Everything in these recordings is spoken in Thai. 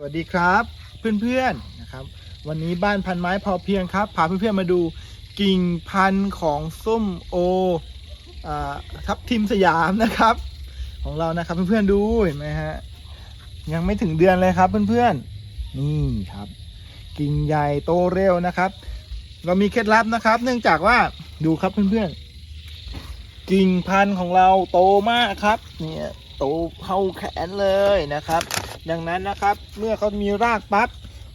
สวัสดีครับเพื่อนๆนะครับ วันนี้บ้านพันไม้พอเพียงครับพาเพื่อนๆมาดูกิ่งพันธุ์ของส้มโออทับทิมสยามนะครับ ของเรานะครับเพื่อนๆดูเห็นไหมฮะยังไม่ถึงเดือนเลยครับเพื่อนๆนี่ครับ กิ่งใหญ่โตเร็วนะครับ เรามีเคล็ดลับนะครับ เนื่องจากว่าดูครับเพื่อนๆกิ่งพันธุ์ของเราโตมากครับเนี่ย โตเข้าแขนเลยนะครับ ดังนั้นนะครับเมื่อเขามีรากปั๊บ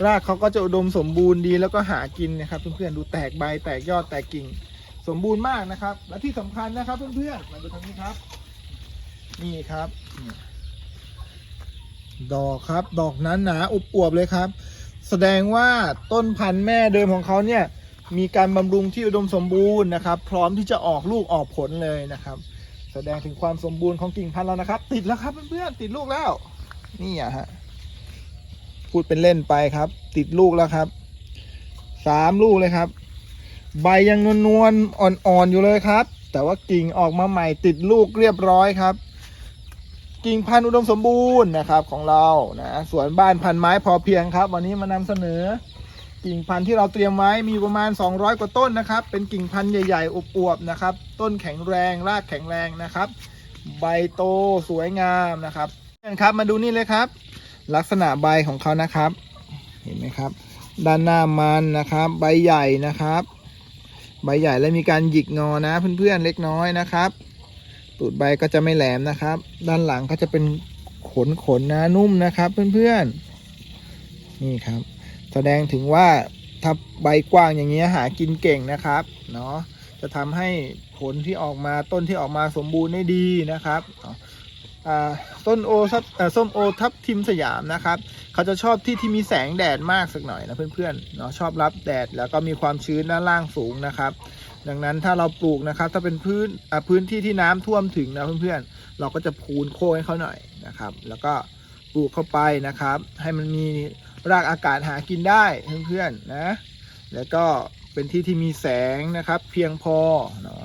รากเขาก็จะอุดมสมบูรณ์ดีแล้วก็หากินนะครับ เพื่อนๆดูแตกใบแตกยอดแตกกิ่งสมบูรณ์มากนะครับ และที่สำคัญนะครับเพื่อนๆมาดูทางนี้ครับ นี่ครับ ดอกครับ ดอกนั้นหนาอุบอวบเลยครับ แสดงว่าต้นพันธุ์แม่เดิมของเขาเนี่ย มีการบำรุงที่อุดมสมบูรณ์นะครับ พร้อมที่จะออกลูกออกผลเลยนะครับ แสดงถึงความสมบูรณ์ของกิ่งพันธุ์เรานะครับ ติดแล้วครับเพื่อนๆติดลูกแล้ว นี่อะฮะพูดเป็นเล่นไปครับ ติดลูกแล้วครับสามลูกเลยครับ ใบยังนวลๆอ่อนๆอยู่เลยครับ แต่ว่ากิ่งออกมาใหม่ติดลูกเรียบร้อยครับ กิ่งพันธุ์อุดมสมบูรณ์นะครับของเรานะสวนบ้านพันไม้พอเพียงครับ วันนี้มานำเสนอ กิ่งพันธุ์ที่เราเตรียมไว้มีประมาณ 200 กว่าต้นนะครับ เป็นกิ่งพันธุ์ใหญ่ๆอวบๆนะครับ ต้นแข็งแรงรากแข็งแรงนะครับ ใบโตสวยงามนะครับเพื่อนครับมาดูนี่เลยครับ ลักษณะใบของเขานะครับ เห็นไหมครับ ด้านหน้ามันนะครับ ใบใหญ่นะครับ ใบใหญ่และมีการหยิกงอนะเพื่อนๆเล็กน้อยนะครับ ตูดใบก็จะไม่แหลมนะครับ ด้านหลังก็จะเป็นขนขนๆนะนุ่มนะครับ เพื่อนๆนี่ครับ แสดงถึงว่าถ้าใบกว้างอย่างนี้ยหากินเก่งนะครับเนาะจะทำให้ผลที่ออกมาต้นที่ออกมาสมบูรณ์ได้ดีนะครับต้นโอทับส้มโอทับทิมสยามนะครับ เขาจะชอบที่ที่มีแสงแดดมากสักหน่อยนะเพื่อนๆเนาะชอบรับแดดแล้วก็มีความชื้นด้านล่างสูงนะครับ ดังนั้นถ้าเราปลูกนะครับ ถ้าเป็นพื้นพื้นที่ที่น้ำท่วมถึงนะเพื่อนๆ เราก็จะพูนโค้งให้เขาหน่อยนะครับ แล้วก็ปลูกเข้าไปนะครับ ให้มันมี รากอากาศหากินได้เพื่อนๆนะ แล้วก็เป็นที่ที่มีแสงนะครับ เพียงพอเนาะ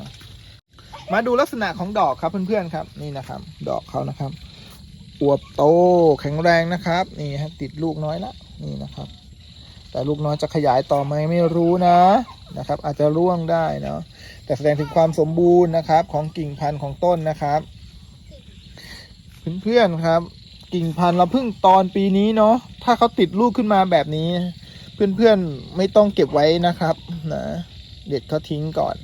มาดูลักษณะของดอกครับเพื่อนๆครับนี่นะครับ ดอกเขานะครับอวบโตแข็งแรงนะครับนี่ฮะติดลูกน้อยละนี่นะครับ แต่ลูกน้อยจะขยายต่อไหมไม่รู้นะนะครับ อาจจะร่วงได้เนาะแต่แสดงถึงความสมบูรณ์นะครับ ของกิ่งพันธุ์ของต้นนะครับเพื่อนๆครับ กิ่งพันธุ์เราเพิ่งตอนปีนี้เนาะ ถ้าเขาติดลูกขึ้นมาแบบนี้ เพื่อนๆไม่ต้องเก็บไว้นะครับนะเด็ดเขาทิ้งก่อน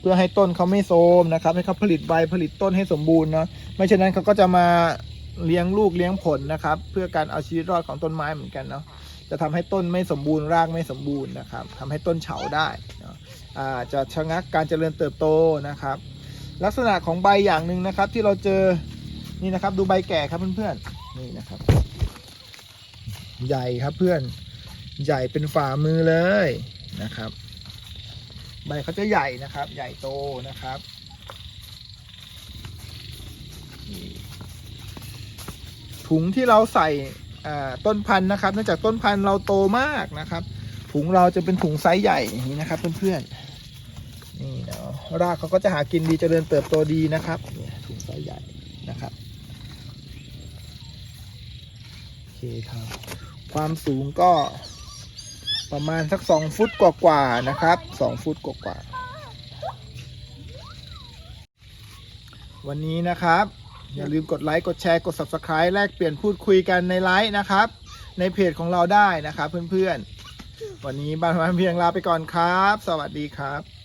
เพื่อให้ต้นเขาไม่โทรมนะครับ ให้เขาผลิตใบผลิตต้นให้สมบูรณ์เนาะไม่เช่นนั้นเขาก็จะมาเลี้ยงลูกเลี้ยงผลนะครับ เพื่อการเอาชีวิตรอดของต้นไม้เหมือนกันเนาะจะทำให้ต้นไม่สมบูรณ์รากไม่สมบูรณ์นะครับทำให้ต้นเฉาได้นะอ่าจะชะงักการเจริญเติบโตนะครับ ลักษณะของใบอย่างหนึ่งนะครับที่เราเจอนี่นะครับดูใบแก่ครับเพื่อนๆนี่นะครับ ใหญ่ครับเพื่อนใหญ่เป็นฝ่ามือเลยนะครับ ใบเขาจะใหญ่นะครับ ใหญ่โตนะครับถุงที่เราใส่ต้นพันธุ์นะครับเนื่องจากต้นพันธุ์เราโตมากนะครับ ถุงเราจะเป็นถุงไซส์ใหญ่อย่างนี้นะครับเพื่อนๆนี่เนาะรากเขาก็จะหากินดีเจริญเติบโตดีนะครับถุงไซส์ใหญ่นะครับโอเคครับ ความสูงก็ประมาณสักสองฟุตกว่าๆนะครับสองฟุตกว่าๆวันนี้นะครับ อย่าลืมกดไลค์กดแชร์กด subscribe แลกเปลี่ยนพูดคุยกันในไลฟ์นะครับ ในเพจของเราได้นะครับเพื่อนๆ วันนี้บ้านวันเพียงลาไปก่อนครับ สวัสดีครับ